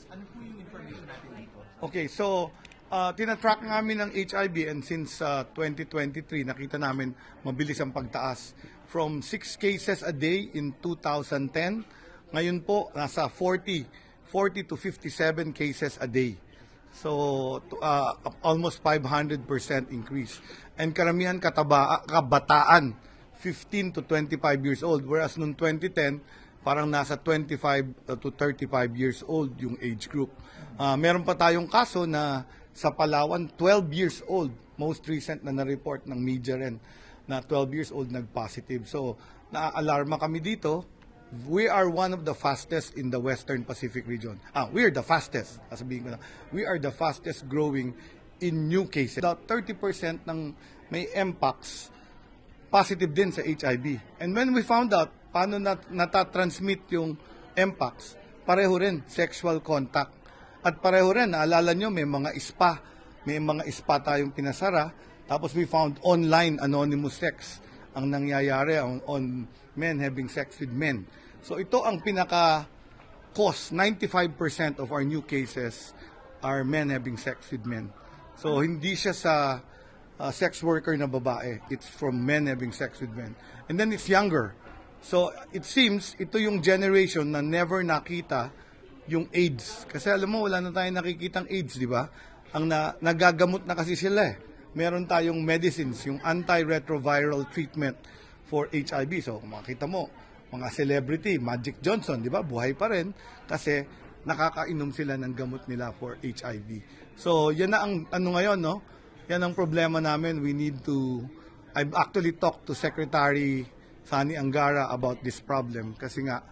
Philippines. Ano po yung information natin dito? Okay, so uh, tinatrack namin ng HIV and since uh, 2023 nakita namin mabilis ang pagtaas from 6 cases a day in 2010 ngayon po nasa 40 40 to 57 cases a day. So uh, almost 500% increase. And karamihan kataba kabataan 15 to 25 years old whereas noong 2010 parang nasa 25 to 35 years old yung age group. Ah, meron pa tayong kaso na sa Palawan 12 years old, most recent na na-report ng media rin na 12 years old nag-positive. So, naaalarma kami dito. We are one of the fastest in the Western Pacific region. Ah, we are the fastest. Sasabihin ko na. We are the fastest growing in new cases. About 30% ng may MPOX positive din sa HIV. And when we found out paano nat natatransmit yung MPOX, pareho rin sexual contact. At pareho rin, naalala nyo, may mga spa, may mga spa tayong pinasara, tapos we found online anonymous sex ang nangyayari on, on men having sex with men. So ito ang pinaka cause, 95% of our new cases are men having sex with men. So hindi siya sa uh, sex worker na babae. It's from men having sex with men. And then it's younger. So it seems ito yung generation na never nakita yung AIDS. Kasi alam mo, wala na tayong nakikitang AIDS, di ba? Ang na, nagagamot na kasi sila eh. Meron tayong medicines, yung antiretroviral treatment for HIV. So kung makita mo, mga celebrity, Magic Johnson, di ba? Buhay pa rin kasi nakakainom sila ng gamot nila for HIV. So, yan na ang ano ngayon, no? Yan ang problema namin. We need to I've actually talked to Secretary Sani Angara about this problem kasi nga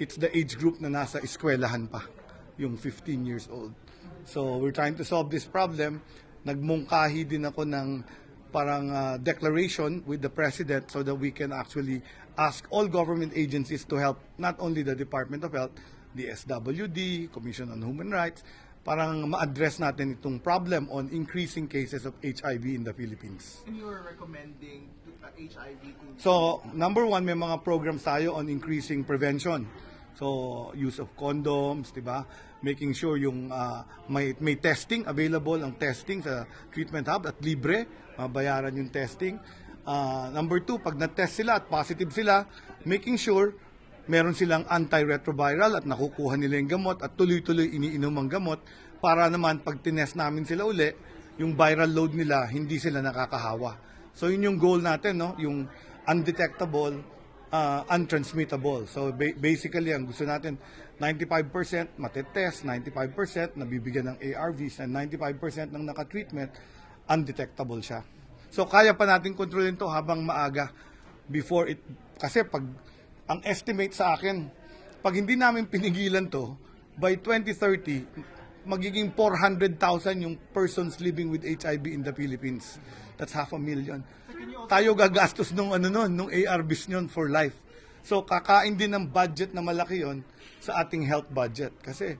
it's the age group na nasa eskwelahan pa, yung 15 years old. So, we're trying to solve this problem. Nagmungkahi din ako ng parang uh, declaration with the President so that we can actually ask all government agencies to help not only the Department of Health, the SWD, Commission on Human Rights, parang ma-address natin itong problem on increasing cases of HIV in the Philippines. And you're recommending to, uh, HIV to... So, number one, may mga programs tayo on increasing prevention. So, use of condoms, di ba? Making sure yung ah, may, may testing, available ang testing sa treatment hub at libre, mabayaran yung testing. Ah, number two, pag na-test sila at positive sila, making sure meron silang antiretroviral at nakukuha nila yung gamot at tuloy-tuloy iniinom ang gamot para naman pag tinest namin sila uli, yung viral load nila, hindi sila nakakahawa. So yun yung goal natin, no? Yung undetectable, uh, untransmittable. So ba- basically, ang gusto natin, 95% matetest, 95% nabibigyan ng ARVs, and 95% ng nakatreatment, undetectable siya. So kaya pa natin kontrolin to habang maaga before it, kasi pag, ang estimate sa akin, pag hindi namin pinigilan to, by 2030, magiging 400,000 yung persons living with HIV in the Philippines. That's half a million. Tayo gagastos nung ano nun, nung ARVs nyon for life. So kakain din ng budget na malaki yon sa ating health budget. Kasi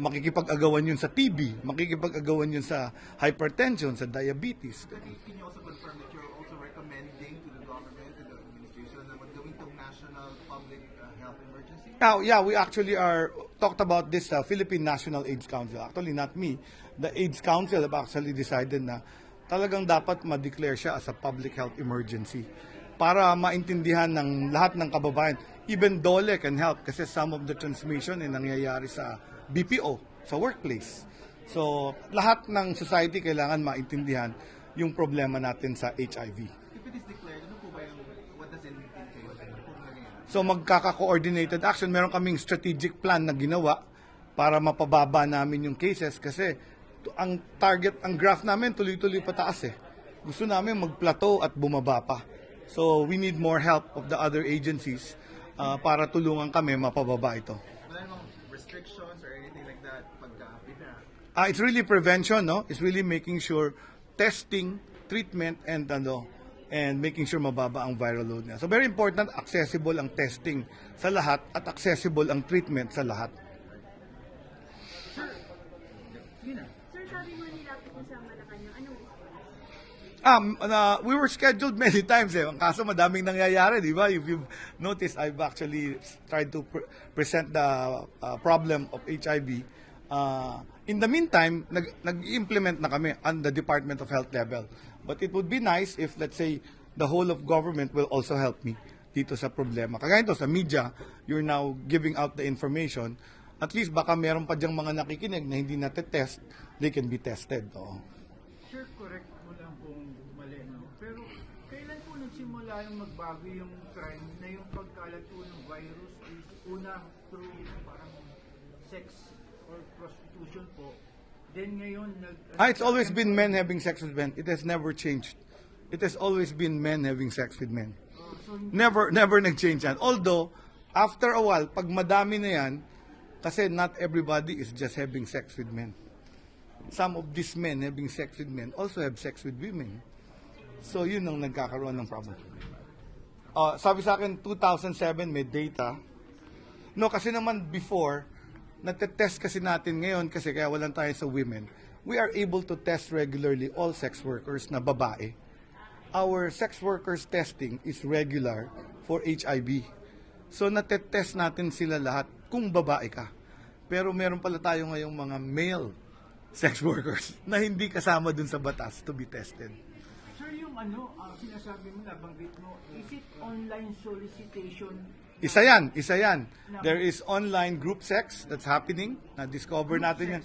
makikipag-agawan yun sa TB, makikipag-agawan yun sa hypertension, sa diabetes. Can you also confirm that you're also recommending to the government and the administration na magawin itong national public uh, health emergency? Now, yeah, we actually are talked about this uh, Philippine National AIDS Council. Actually, not me. The AIDS Council have actually decided na talagang dapat ma-declare siya as a public health emergency para maintindihan ng lahat ng kababayan. Even DOLE can help kasi some of the transmission ay nangyayari sa BPO, sa workplace. So, lahat ng society kailangan maintindihan yung problema natin sa HIV. If it is declared, ano po ba yung, what does it entail? Ano po nangyayari? So magkaka-coordinated action. Meron kaming strategic plan na ginawa para mapababa namin yung cases kasi ang target, ang graph namin tuloy-tuloy pataas eh. Gusto namin mag-plateau at bumaba pa. So we need more help of the other agencies uh, para tulungan kami mapababa ito. Restrictions or anything like that pagka pina Ah, it's really prevention, no? It's really making sure testing, treatment, and ano, and making sure mababa ang viral load niya. So very important, accessible ang testing sa lahat at accessible ang treatment sa lahat. Sir, sabi mo nilapit mo sa Malacanang. Ano? Um, na, we were scheduled many times eh. Kaso madaming nangyayari, di ba? If you've noticed, I've actually tried to pre- present the uh, problem of HIV Uh, in the meantime, nag, nag-implement na kami on the Department of Health level. But it would be nice if, let's say, the whole of government will also help me dito sa problema. Kagaya ito, sa media, you're now giving out the information. At least baka meron pa diyang mga nakikinig na hindi natetest, they can be tested. Oo. Sir, correct mo lang kung mali, no? Pero kailan po nagsimula yung magbago yung trend na yung pagkalat po ng virus is una through parang sex or prostitution po. Then ngayon, nag... Ah, it's always been men having sex with men. It has never changed. It has always been men having sex with men. Never, never nag-change yan. Although, after a while, pag madami na yan, kasi not everybody is just having sex with men. Some of these men having sex with men also have sex with women. So, yun ang nagkakaroon ng problem. Uh, sabi sa akin, 2007 may data. No, kasi naman before, natetest kasi natin ngayon kasi kaya walang tayo sa women. We are able to test regularly all sex workers na babae our sex workers testing is regular for HIV. So natetest natin sila lahat kung babae ka. Pero meron pala tayo ngayong mga male sex workers na hindi kasama dun sa batas to be tested. sir, yung ano, ah, sinasabi mo, nabanggit mo, is it online solicitation? Isa yan, isa yan. There is online group sex that's happening. Na-discover natin yan.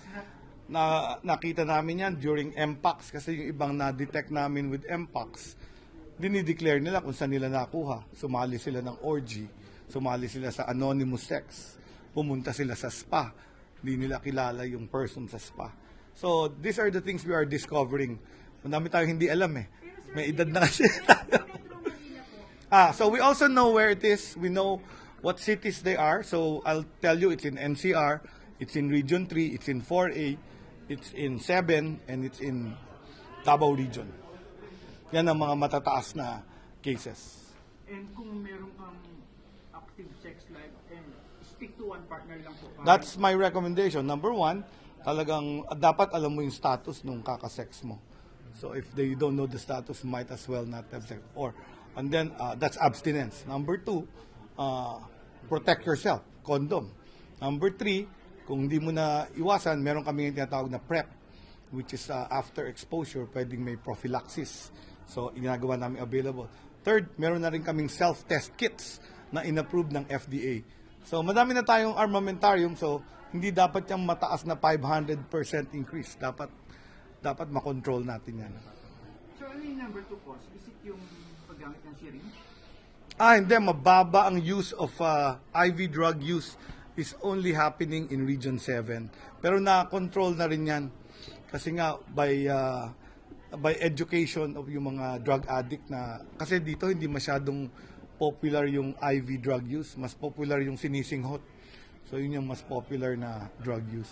Na, nakita namin yan during MPAX kasi yung ibang na-detect namin with MPAX, dinideclare nila kung saan nila nakuha. Sumali sila ng orgy, sumali sila sa anonymous sex, pumunta sila sa spa. Hindi nila kilala yung person sa spa. So, these are the things we are discovering. Madami tayong hindi alam eh. May edad na kasi tayo. Ah, so we also know where it is. We know what cities they are. So I'll tell you, it's in NCR, it's in Region 3, it's in 4A, it's in 7, and it's in Davao Region. Yan ang mga matataas na cases. And kung meron kang active sex life, and stick to one partner lang po. That's my recommendation. Number one, talagang dapat alam mo yung status nung kakasex mo. So if they don't know the status, might as well not have sex. Or, and then, uh, that's abstinence. Number two, uh, protect yourself. Condom. Number three, kung hindi mo na iwasan, meron kami yung tinatawag na PrEP, which is uh, after exposure, pwedeng may prophylaxis. So, ginagawa namin available. Third, meron na rin kaming self-test kits na inapprove ng FDA. So, madami na tayong armamentarium. So, hindi dapat yung mataas na 500% increase. Dapat dapat makontrol natin yan. Number two cause? Is it yung paggamit ng syringe? Ah, hindi. Mababa ang use of uh, IV drug use is only happening in Region 7. Pero na-control na rin yan. Kasi nga, by, uh, by education of yung mga drug addict na... Kasi dito hindi masyadong popular yung IV drug use. Mas popular yung sinisinghot. So yun yung mas popular na drug use.